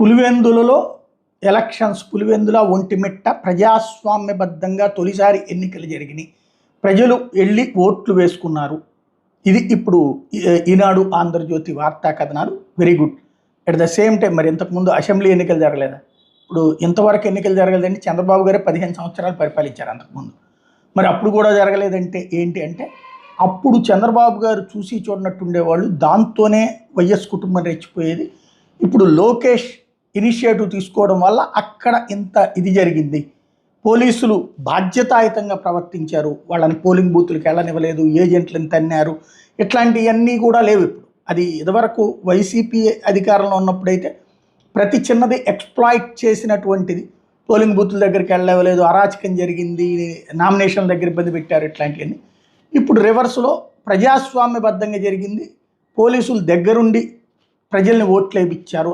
పులివెందులలో elections Pulivendula Vontimitta ప్రజాస్వామ్యబద్ధంగా తొలిసారి ఎన్నికలు జరిగినాయి. ప్రజలు వెళ్ళి ఓట్లు వేసుకున్నారు. ఇది ఇప్పుడు ఈనాడు ఆంధ్రజ్యోతి వార్తా కథనాలు. Very good. At the same time మరి ఇంతకుముందు అసెంబ్లీ ఎన్నికలు జరగలేదా? ఇప్పుడు ఇంతవరకు ఎన్నికలు జరగలేదండి. చంద్రబాబు గారే పదిహేను సంవత్సరాలు పరిపాలించారు అంతకుముందు మరి అప్పుడు కూడా జరగలేదంటే ఏంటి అంటే అప్పుడు చంద్రబాబు గారు చూసి చూడనట్టుండేవాళ్ళు దాంతోనే వైఎస్ కుటుంబం రెచ్చిపోయేది. ఇప్పుడు లోకేష్ ఇనిషియేటివ్ తీసుకోవడం వల్ల అక్కడ ఇంత ఇది జరిగింది. పోలీసులు బాధ్యతాయుతంగా ప్రవర్తించారు. వాళ్ళని పోలింగ్ బూత్లకు వెళ్ళనివ్వలేదు. ఏజెంట్లను తన్నారు. ఇట్లాంటివన్నీ కూడా లేవు ఇప్పుడు. అది ఇదివరకు వైసీపీ అధికారంలో ఉన్నప్పుడైతే ప్రతి చిన్నది ఎక్స్ప్లాయిట్ చేసినటువంటిది. పోలింగ్ బూత్ల దగ్గరికి వెళ్ళలేదు. అరాచకం జరిగింది. నామినేషన్ దగ్గర ఇబ్బంది పెట్టారు ఇట్లాంటివన్నీ. ఇప్పుడు రివర్స్లో ప్రజాస్వామ్యబద్ధంగా జరిగింది. పోలీసులు దగ్గరుండి ప్రజల్ని ఓట్లు వేయించారు